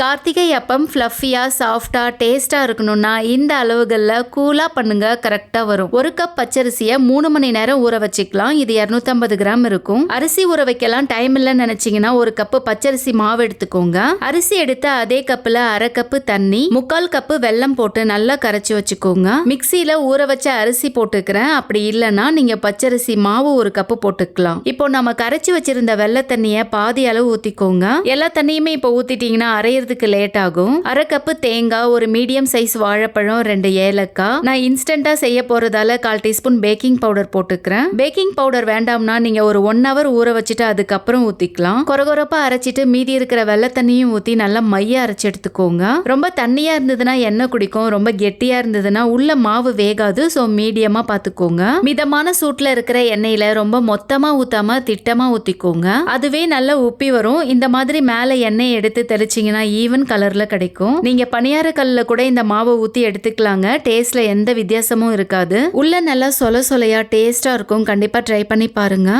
கார்த்திகை அப்பம் ஃப்ளஃபியாக சாஃப்டாக டேஸ்ட்டாக இருக்கணும்னா இந்த அளவுகளில் கூலாக பண்ணுங்க கரெக்டாக வரும். ஒரு கப் பச்சரிசியை மூணு மணி நேரம் ஊற வச்சுக்கலாம். இது இரநூத்தம்பது கிராம் இருக்கும். அரிசி ஊற வைக்கலாம். டைம் இல்லைன்னு நினச்சிங்கன்னா ஒரு கப்பு பச்சரிசி மாவு எடுத்துக்கோங்க. அரிசி எடுத்த அதே கப்பில் அரை கப்பு தண்ணி முக்கால் கப்பு வெல்லம் போட்டு நல்லா கரைச்சி வச்சுக்கோங்க. மிக்சியில் ஊற வச்ச அரிசி போட்டுக்கிறேன். அப்படி இல்லைன்னா நீங்கள் பச்சரிசி மாவு ஒரு கப்பு போட்டுக்கலாம். இப்போ நம்ம கரைச்சி வச்சிருந்த வெள்ளை தண்ணியை பாதி அளவு ஊற்றிக்கோங்க எல்லா தண்ணியுமே இப்போ ஊற்றிட்டீங்கன்னா செய்யறதுக்கு லேட் ஆகும். அரை கப்பு தேங்காய் ஒரு மீடியம் சைஸ் வாழைப்பழம் ரெண்டு ஏலக்காய். நான் இன்ஸ்டண்டா செய்ய போறதால கால் டீஸ்பூன் பேக்கிங் பவுடர் போட்டுக்கிறேன். பேக்கிங் பவுடர் வேண்டாம்னா நீங்க ஒரு ஒன் ஹவர் ஊற வச்சுட்டு அதுக்கப்புறம் ஊத்திக்கலாம். கொரகொரப்பா அரைச்சிட்டு மீதி இருக்கிற வெள்ளை தண்ணியும் ஊத்தி நல்லா மைய அரைச்சு எடுத்துக்கோங்க. ரொம்ப தண்ணியா இருந்ததுன்னா எண்ணெய் குடிக்கும். ரொம்ப கெட்டியா இருந்ததுன்னா உள்ள மாவு வேகாது. ஸோ மீடியமா பார்த்துக்கோங்க மிதமான சூட்ல இருக்கிற எண்ணெயில ரொம்ப மொத்தமா ஊத்தாம திட்டமா ஊத்திக்கோங்க. அதுவே நல்லா உப்பி வரும். இந்த மாதிரி மேல எண்ணெய் எடுத்து தெளிச்சிங்கன்னா ஈவன் கலர்ல கிடைக்கும். நீங்க பணியார கல்ல கூட இந்த மாவை ஊத்தி எடுத்துக்கலாங்க. டேஸ்ட்ல எந்த வித்தியாசமும் இருக்காது. உள்ள நல்லா சொல சொலையா டேஸ்டா இருக்கும். கண்டிப்பா ட்ரை பண்ணி பாருங்க.